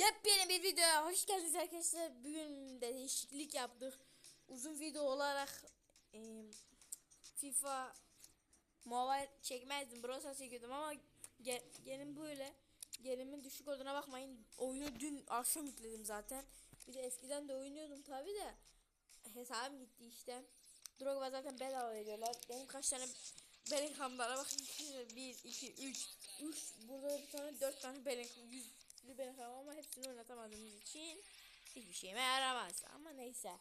Yepyeni bir videoya hoş geldiniz arkadaşlar. Bugün de değişiklik yaptık. Uzun video olarak e, FIFA Mobile çekmezdim. Browser çekiyordum ama ge, gelin böyle. Gelimin düşük olduğuna bakmayın. Oyunu dün akşam yükledim zaten. Bir de eskiden de oynuyordum tabi de. Hesabım gitti işte. Drogba zaten bedava veriyorlar. Benim kaç tane Bellingham'lara bakın. 1, 2, 3, 3. Burada bir tane 4 tane Bellingham. 100 bir Bellingham ama hepsini oynatamadığımız için hiçbir şeyime yaramaz. Ama neyse.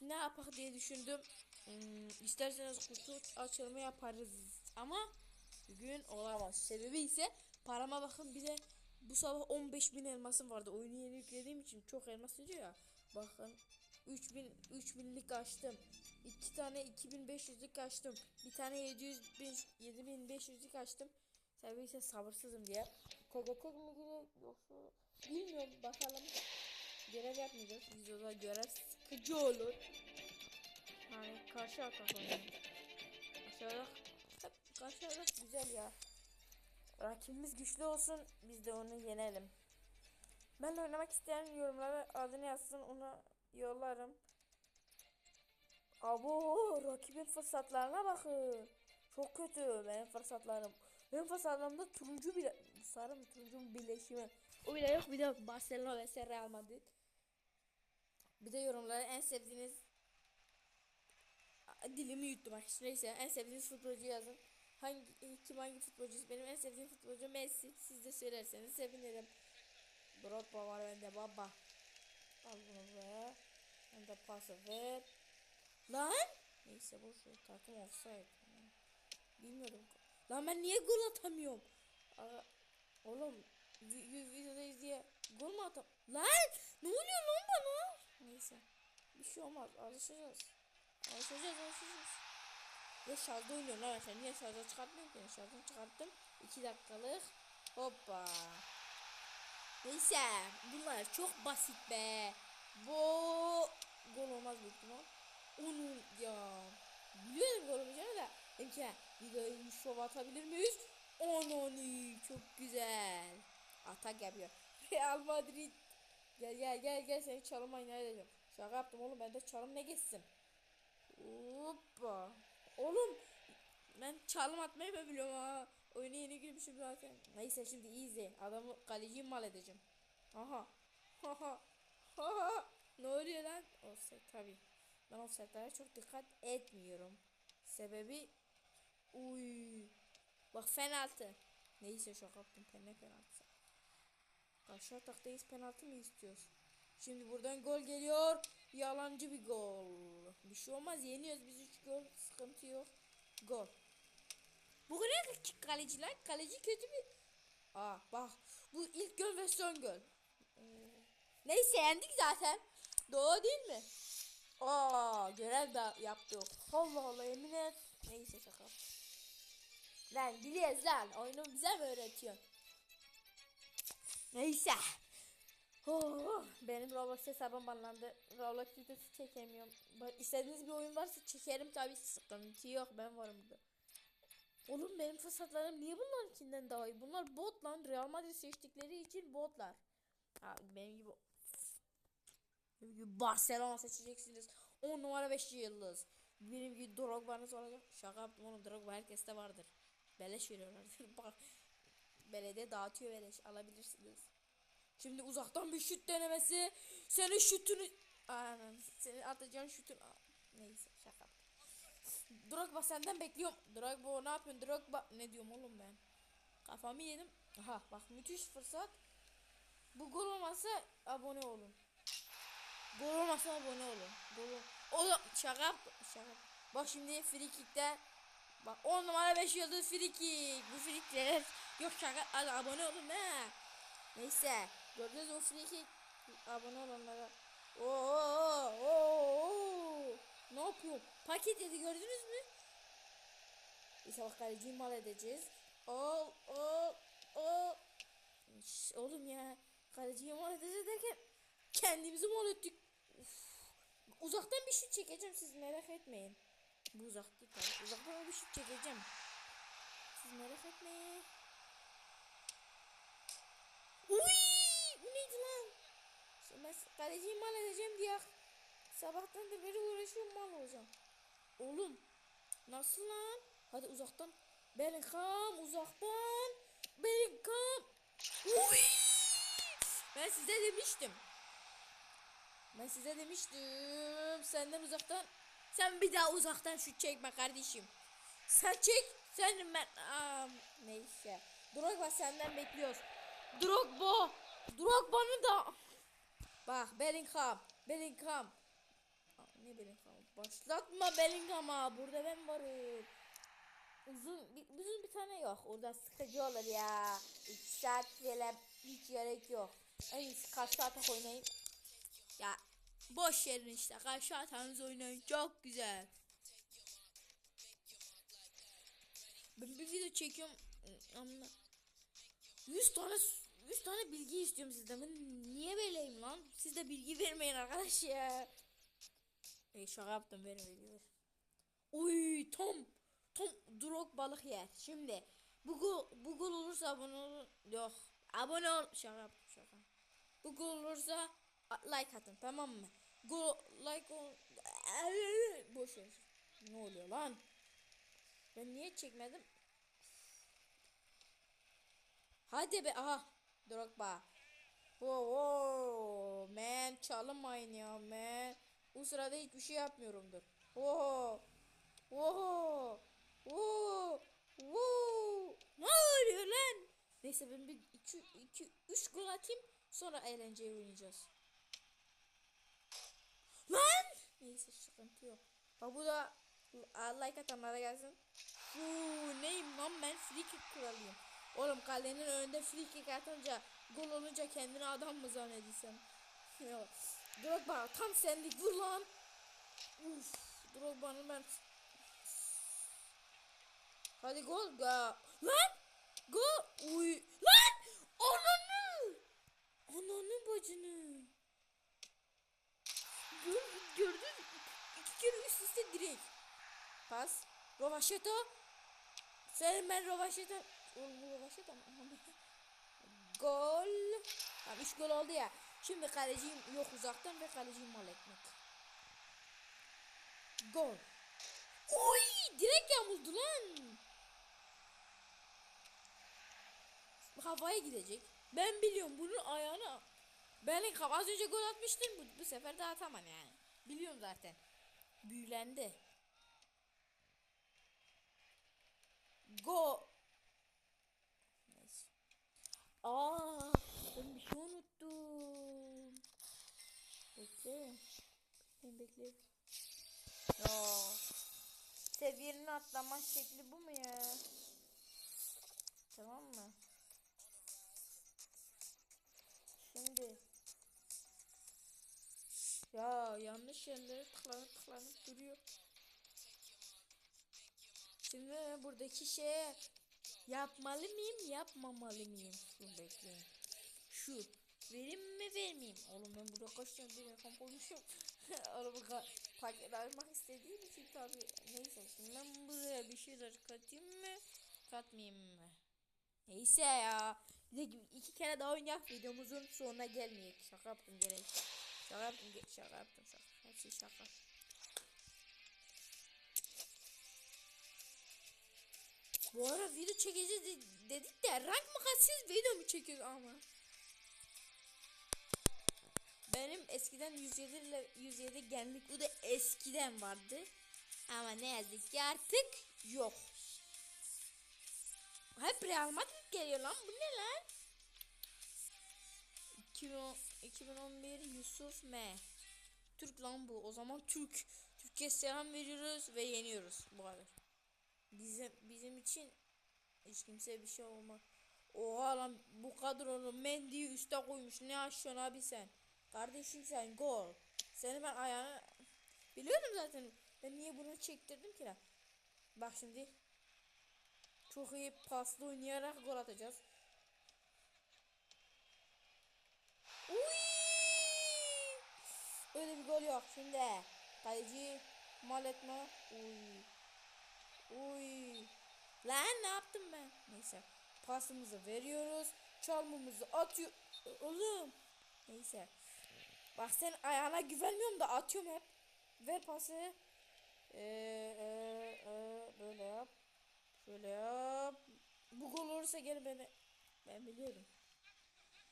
Ne yapak diye düşündüm. Hmm, isterseniz kutu açılımı yaparız. Ama bugün olamaz. Sebebi ise parama bakın bir de bu sabah 15 bin elmasım vardı. Oyunu yeni yüklediğim için çok elmas veriyor ya. Bakın 3000 3000'lik açtım. 2 tane 2500'lük açtım. Bir tane 700 7500'lük açtım. Sebebi ise sabırsızım diye. Kogo kogo mu gire yoksa bilmiyorum bakalım. Görev yapmayacağız. Videoda görev sıkıcı olur. Yani karşı atak oynayalım. Aşağıda karşı atak güzel ya. Rakibimiz güçlü olsun biz de onu yenelim. Ben de oynamak isteyen yorumlara adını yazsın ona yollarım. Abo rakibin fırsatlarına bakın. Çok kötü benim fırsatlarım. Benim fırsatlarımda turuncu bile sarı mı turuncu mu birleşimi. O bile yok bir de Barcelona ve Real Madrid. Bir de yorumlara en sevdiğiniz dilimi yuttum arkadaşlar. Neyse en sevdiğiniz futbolcu yazın. Hangi kim hangi futbolcusu? Benim en sevdiğim futbolcu Messi. Siz de söylerseniz sevinirim. Drogba var bende baba. Al bunu be. Ben de pası ver. Lan! Neyse boş ver. Takım offside. Bilmiyorum. Lan ben niye gol atamıyorum? Aa, oğlum vi- vi- videodayız diye gol mu atam? Lan! Ne oluyor lan bana? Neyse. Bir şey olmaz. Alışacağız. Alışacağız alışacağız. Ya şarjda oynuyorum lan arkadaşlar. Niye şarjda çıkartmıyorum ki? Şarjdan çıkarttım. 2 dakikalık. Hoppa. Neyse. Bunlar çok basit be. Bu gol olmaz büyük ihtimal. Onu ya. Biliyorum gol olmayacağını da. Dedim ki videoyu şov atabilir miyiz? Ononi çok güzel. Atak yapıyor. Real Madrid. Gel gel gel gel seni çalım oynaya edeceğim. Şaka yaptım oğlum bende çalım ne geçsin. Hoppa. Oğlum ben çalım atmayı mı biliyorum ha. Oyuna yeni girmişim zaten. Neyse şimdi easy. Adamı kaleciyi mal edeceğim. Aha. Haha. Haha. Ne oluyor lan? Offside tabi. Ben offside'lara çok dikkat etmiyorum. Sebebi uy. Bak penaltı. Neyse şaka yaptım. Ne penaltısı. Karşı ataktayız penaltı mı istiyoruz? Şimdi buradan gol geliyor. Yalancı bir gol. Bir şey olmaz yeniyoruz biz 3 gol. Sıkıntı yok. Gol. Bu ne kaleci lan? Kaleci kötü bir... Aa bak. Bu ilk gol ve son gol. Ee, Neyse yendik zaten. Doğru değil mi? Aa görev de yaptık. Allah Allah yemin et. Neyse şaka. Lan biliyoruz lan. Oyunu bize mi öğretiyorsun? Neyse. Oh, benim Roblox hesabım banlandı. Roblox videosu çekemiyorum. İstediğiniz bir oyun varsa çekerim tabi sıkıntı yok. Ben varım burada. Oğlum benim fırsatlarım niye bunlarınkinden daha iyi? Bunlar bot lan. Real Madrid seçtikleri için botlar. Ha, benim gibi Barcelona seçeceksiniz. 10 numara 5 yıldız. Benim gibi Drogba'nız olacak. Şaka yaptım oğlum Drogba herkeste vardır. Beleş veriyorlar. Bak belediye dağıtıyor beleş alabilirsiniz. Şimdi uzaktan bir şut denemesi. Senin şutunu Aynen. Senin atacağın şutun Neyse şaka. Drogba senden bekliyorum. Drogba ne yapıyorsun Drogba? Ne diyorum oğlum ben? Kafamı yedim. Aha bak müthiş fırsat. Bu gol olmazsa abone olun. Gol olmazsa abone olun. Gol ol- Oğlum şaka. Şaka. Bak şimdi free kick'te Bak 10 numara 5 yıldız free kick. Bu free kickler yok şaka. Hadi abone olun ne? Neyse. Gördünüz mü free kick? Abone olanlara. Oo, oo, oo. Ne yapıyor? Paket yedi gördünüz mü? İşte bak kaleciyi mal edeceğiz. Ol ol ol. Oğlum ya. Kaleciyi mal edeceğiz derken kendimizi mal ettik. Uf. Uzaktan bir şut çekeceğim siz merak etmeyin. Bu uzak değil tabii. Uzaktan şut çekeceğim. Siz merak etmeyin. Uy! Bu neydi lan? Kaleciyi mal edeceğim diye sabahtandır beri uğraşıyorum mal olacağım. Oğlum nasıl lan? Hadi uzaktan. Bellingham uzaktan. Bellingham. Uy! Ben size demiştim. Ben size demiştim. Senden uzaktan. Sen bir daha uzaktan şut çekme kardeşim. Sen çek. Sen ben. Aa, neyse. Drogba senden bekliyoruz. Drogba. Drogba'nı da. Bak Bellingham. Bellingham. Aa, Ne Bellingham? Başlatma Bellingham'a. Burada ben varım. Uzun bir, uzun bir tane yok. Orada sıkıcı olur ya. 2 saat böyle hiç gerek yok. En iyisi karşı atak oynayın. Ya boş yerin işte. Karşı atağınızı oynayın. Çok güzel. Ben bir video çekiyorum. Ama 100 tane 100 tane bilgi istiyorum sizden. Ben niye böyleyim lan? Siz de bilgi vermeyin arkadaş ya. E şaka yaptım verin bilgi. Oy Tom. Tom drog balık yer. Şimdi bu gol, olursa abone ol. Yok. Abone ol. Şaka yaptım şaka. Bu olursa like atın tamam mı? Gol like ol. Boş ver. Ne oluyor lan? Ben niye çekmedim? Hadi be aha. Drogba. Wow, wow. Man çalınmayın ya man. Bu sırada hiçbir şey yapmıyorumdur. Wow. Wow. Wow. Wow. Ne oluyor lan? Neyse ben bir iki, iki, üç gol atayım. Sonra eğlenceyi oynayacağız. Lan! Neyse sıkıntı yok. Bak bu da like atanlara gelsin. Fuu, neyim lan ben free kick kralıyım. Oğlum kalenin önünde free kick atınca gol olunca kendini adam mı zannediyorsun? Drogba tam sendik vur lan. Uf, Drogba'nın ben Hadi gol ga. Lan! Gol! Uy! Lan! Ananı! Ananı bacını. Gör, gördün? İki kere üst üste direkt. Pas. Rovaşeta. Sen ben Rovaşeta. Oğlum bu Rovaşeta mı? Gol. Tamam 3 gol oldu ya. Şimdi kaleciyim yok uzaktan ve kaleciyim mal etmek. Gol. Oy! Direkt yamuldu lan. Havaya gidecek. Ben biliyorum bunun ayağına. Bellingham az önce gol atmıştın bu, bu sefer de atamam yani. Biliyorum zaten. Büyülendi. Go. Neyse. Aa, ben bir şey unuttum. Bekle. Ben bekle. Ya. Seviyenin atlama şekli bu mu ya? Tamam mı? Ya yanlış yerlere tıklanıp tıklanıp duruyor. Şimdi buradaki şeye yapmalı mıyım yapmamalı mıyım? Dur bekleyin. Şu verim mi vermeyeyim? Oğlum ben burada kaç tane bir rakam koymuşum. Araba paket almak istediğim için tabi neyse şimdi ben buraya bir şeyler katayım mı katmayayım mı? Neyse ya. İki kere daha oynayak videomuzun sonuna gelmeyek. Şaka yaptım gerek. Şaka yaptım şaka yaptım şaka. Hepsi şaka. Bu ara video çekeceğiz de- dedik de rank mı video mu çekiyoruz ama? Benim eskiden 107 ile 107 genlik bu da eskiden vardı. Ama ne yazık ki artık yok. Hep Real Madrid geliyor lan bu ne lan? 2010 2011 Yusuf M. Türk lan bu. O zaman Türk. Türkiye selam veriyoruz ve yeniyoruz bu kadar. Bizim bizim için hiç kimseye bir şey olmaz. Oha lan bu kadronu Mendy'yi üste koymuş. Ne aşıyorsun abi sen? Kardeşim sen gol. Seni ben ayağına biliyordum zaten. Ben niye bunu çektirdim ki lan? Bak şimdi çok iyi paslı oynayarak gol atacağız. Uy! Öyle bir gol yok şimdi. Kaleci mal etme. Uy. Uy. Lan ne yaptım ben? Neyse. Pasımızı veriyoruz. Çalmamızı atıyor. Oğlum. Neyse. Bak sen ayağına güvenmiyorum da atıyorum hep. Ver pası. Ee, ee, ee, böyle yap. Şöyle yap. Bu gol olursa gel beni. Ben biliyorum.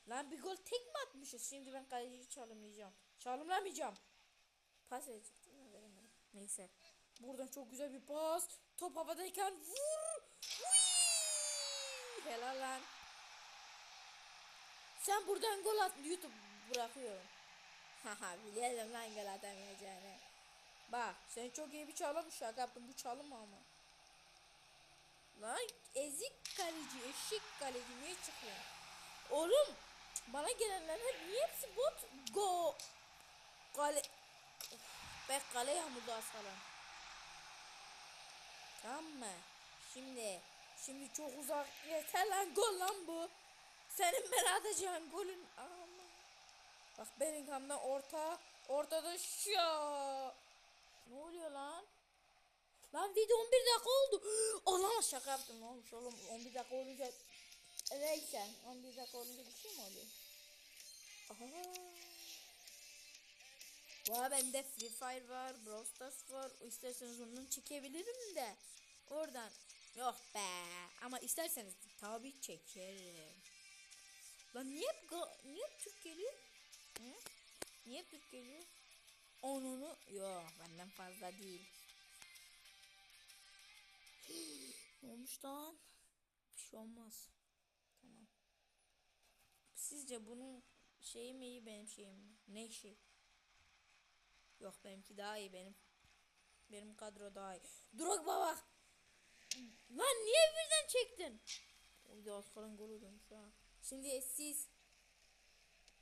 Lan bir gol tek mi atmışız? Şimdi ben kaleciyi çalımlayacağım. Çalımlamayacağım. Pas verecektim veremedim. Neyse. Buradan çok güzel bir pas. Top havadayken vur. Uy! Helal lan. Sen buradan gol at YouTube bırakıyorum. Haha biliyorum lan gol atamayacağını. Bak sen çok iyi bir çalım şaka yaptın bu çalım ama. Lan ezik kaleci eşik kaleci niye çıkıyor? Oğlum bana gelenler hep niye hepsi bot? Go. Kale. Of, Be kale yağmurdu asalım. Tamam? Şimdi şimdi çok uzak yeter lan gol lan bu. Senin ben atacağın golün ama. Bak Bellingham'dan orta ortada şu. Ne oluyor lan? Lan video 11 dakika oldu. Olamaz şaka yaptım ne olmuş oğlum 11 dakika olunca Neyse 11 dakika olunca bir şey mi oluyor? Aha. Vay bende Free Fire var, Brawl Stars var. İsterseniz ondan çekebilirim de. Oradan. Yok be. Ama isterseniz tabii çekerim. Lan niye hep, niye hep Türk geliyor? Hı? Niye hep Türk geliyor? Onunu yok benden fazla değil. ne olmuş lan? Bir şey olmaz. Tamam. Sizce bunun şeyi mi iyi benim şeyim mi? Ne şey? Yok benimki daha iyi benim. Benim kadro daha iyi. Drogba bak. Lan niye birden çektin? Da Oscar'ın golü dönmüş ha. Şimdi siz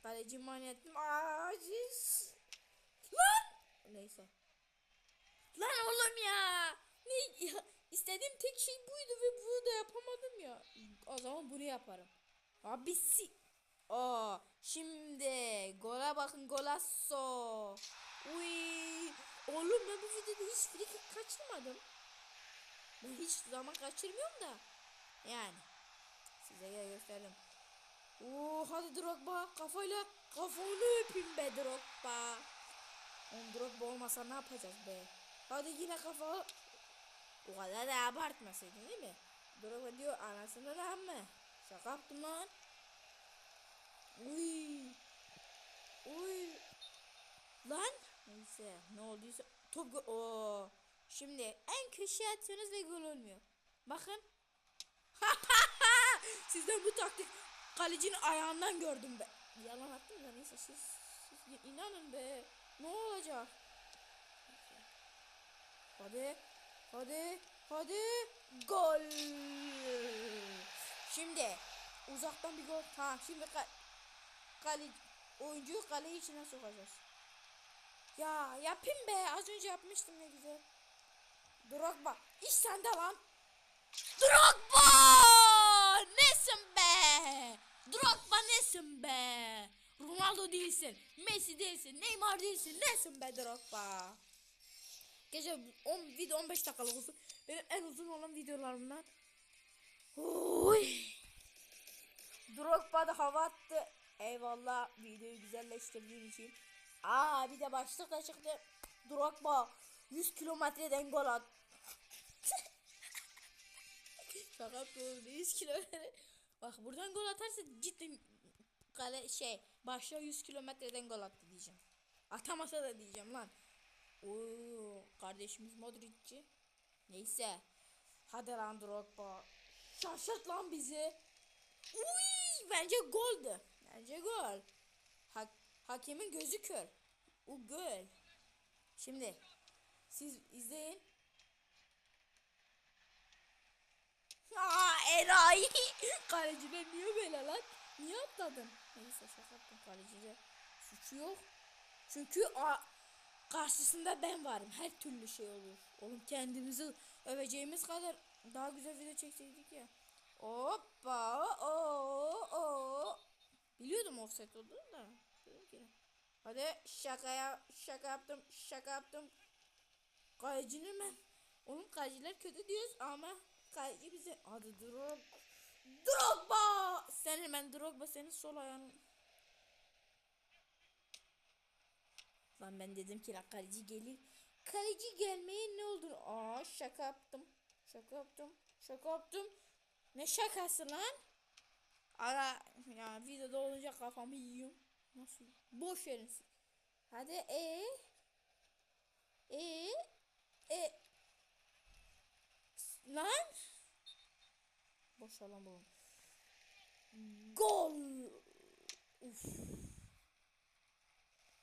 Kaleci manyettim. Aciz. Lan. Neyse. Lan oğlum ya. Ne ya? İstediğim tek şey buydu ve bunu da yapamadım ya. O zaman bunu yaparım. Abisi. Aa, şimdi gola bakın golasso. Uy. Oğlum ben bu videoda hiç free kick kaçırmadım. Ben hiç zaman kaçırmıyorum da. Yani. Size gel göstereyim. Oo hadi Drogba kafayla kafanı öpeyim be Drogba. Oğlum Drogba olmasa ne yapacağız be? Hadi yine kafa. O kadar da abartmasaydın değil mi? Drogba diyor anasını mı? Şaka yaptım lan. Uy. Uy. Lan. Neyse ne olduysa top Oo. Şimdi en köşeye atıyorsunuz ve gol olmuyor. Bakın. Sizden bu taktik kalecinin ayağından gördüm be. Yalan attım da neyse siz, siz inanın be. Ne olacak? Hadi. Hadi. Hadi. Gol. Şimdi uzaktan bir gol. Ha şimdi ka kale oyuncuyu kale içine sokacağız. Ya yapayım be. Az önce yapmıştım ne güzel. Drogba. İş sende lan. Drogba! Nesin be? Drogba nesin be? Ronaldo değilsin, Messi değilsin, Neymar değilsin. Nesin be Drogba? Gece 10 video 15 dakikalık olsun. Benim en uzun olan videolarımdan. Oy. Drogba da hava attı. Eyvallah videoyu güzelleştirdiğin için. Aa bir de başlık da çıktı. Drogba 100 kilometreden gol at. Şaka yapıyorum 100 kilometre. Bak buradan gol atarsa cidden kale şey başla 100 kilometreden gol attı diyeceğim. Atamasa da diyeceğim lan. Oo kardeşimiz Modric'ci. Neyse. Hadi lan Drogba. Şaşırt lan bizi. Uy bence goldü. Bence gol. Ha hakemin gözü kör. O gol. Şimdi siz izleyin. Aa Eray. Kaleciler niye böyle lan? Niye atladın? Neyse şaka yaptım kaleciyle. Suçu yok. Çünkü a karşısında ben varım. Her türlü şey olur. Oğlum kendimizi öveceğimiz kadar daha güzel video çekseydik ya. Hoppa. Oo, oo. Biliyordum offset olduğunu da. Hadi şakaya şaka yaptım. Şaka yaptım. Kalecinin ben. Oğlum kaleciler kötü diyoruz ama kaleci bize adı Drog Drogba senin ben Drogba senin sol ayağın Lan ben dedim ki la kaleci gelir. Kaleci gelmeye ne olur? Aa şaka yaptım. Şaka yaptım. Şaka yaptım. Ne şakası lan? Ara ya videoda olunca kafamı yiyorum. Nasıl? Boş verin. Hadi e e e lan boş alan bulun. Gol. Uf.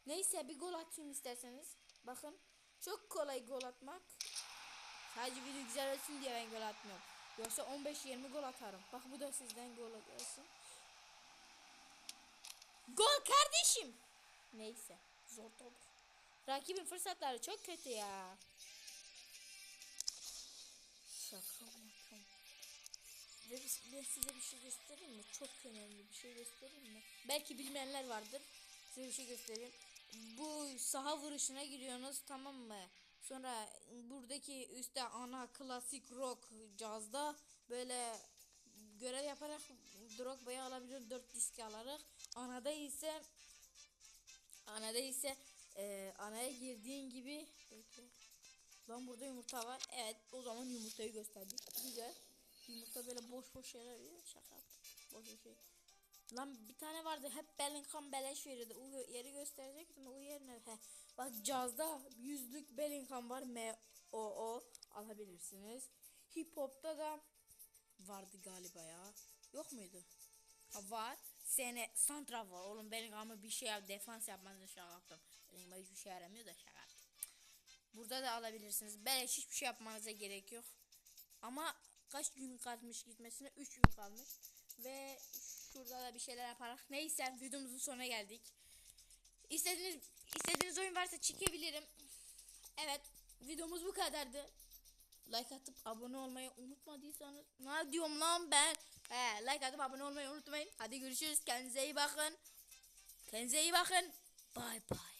Neyse bir gol atayım isterseniz. Bakın çok kolay gol atmak. Sadece video güzel olsun diye ben gol atmıyorum. Yoksa 15-20 gol atarım. Bak bu da sizden gol gelsin. Gol kardeşim. Neyse zor top. Rakibin fırsatları çok kötü ya. Şaka yapıyorum? Ve ben size bir şey göstereyim mi? Çok önemli bir şey göstereyim mi? Belki bilmeyenler vardır. Size bir şey göstereyim. Bu saha vuruşuna giriyorsunuz tamam mı? Sonra buradaki üstte ana klasik rock cazda böyle görev yaparak Drogba'yı alabiliyor 4 disk alarak. Anada ise anada ise e, anaya girdiğin gibi Bekle. Lan burada yumurta var. Evet o zaman yumurtayı gösterdik. Güzel. Yumurta böyle boş boş şeyler veriyor. Şaka. Boş boş şey. Lan bir tane vardı hep Bellingham beleş veriyordu. O yeri gösterecektim. O yerine he. Bak cazda yüzlük Bellingham var. M O O alabilirsiniz. Hip hop'ta da vardı galiba ya. Yok muydu? Ha, var. Sene santra var. Oğlum Bellingham'ı bir şey yap defans yapmanızı şaka yaptım. Bellingham hiçbir şey yaramıyor da şaka. Burada da alabilirsiniz. Beleş hiçbir şey yapmanıza gerek yok. Ama kaç gün kalmış gitmesine? 3 gün kalmış. Ve şurada da bir şeyler yaparak. Neyse videomuzun sonuna geldik. İstediğiniz istediğiniz oyun varsa çekebilirim. Evet videomuz bu kadardı. Like atıp abone olmayı unutmadıysanız ne diyorum lan ben? He, like atıp abone olmayı unutmayın. Hadi görüşürüz. Kendinize iyi bakın. Kendinize iyi bakın. Bye bye.